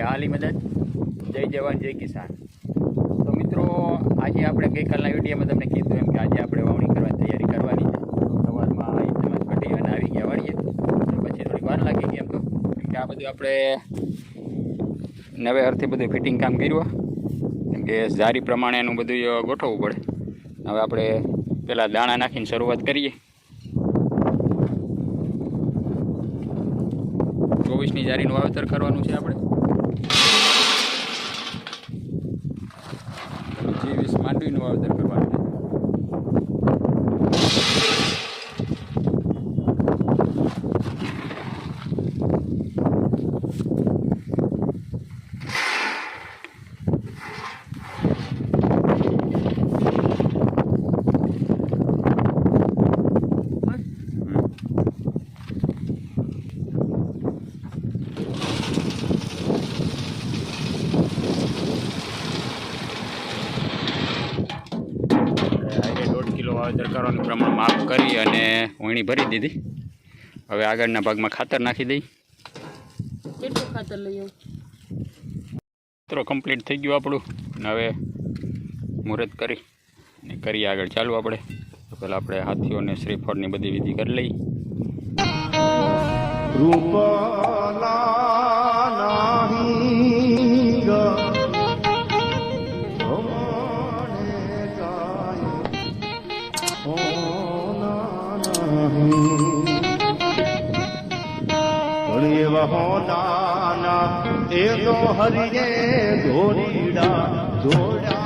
હાલી મદદ, જય જવાન, જય કિસાન. તો મિત્રો, આજે આપણે ગઈકાલના વિડીયોમાં તમને કીધું એમ કે આજે આપણે વાવણી કરવાની તૈયારી કરવાની છે. સવારમાં તમારે કઢી અને આવી ગયા વાળીએ પછી થોડી વાર લાગી ગઈ એમ તો. કે આ બધું આપણે નવે અર્થે બધું ફિટિંગ કામ કર્યું કેમ કે જારી પ્રમાણે એનું બધું ગોઠવવું પડે. હવે આપણે પહેલાં દાણા નાખીને શરૂઆત કરીએ. ચોવીસની જારીનું વાવેતર કરવાનું છે આપણે. Pretty વાવેતર કરવાનું પ્રમાણ માફ કરી અને વણી ભરી દીધી. હવે આગળના ભાગમાં ખાતર નાખી દઈ. કેટલું ખાતર લઈ આવું? મિત્રો કમ્પ્લીટ થઈ ગયું આપણું. અને હવે મુહૂર્ત કરી અને કરીએ આગળ. ચાલુ આપણે. પેલા પહેલાં આપણે હાથીઓને શ્રીફળની બધી વિધિ કરી લઈ રૂપલા પણ નાના હોનાના એ તો હરિયે ધોરીડા ધોડા.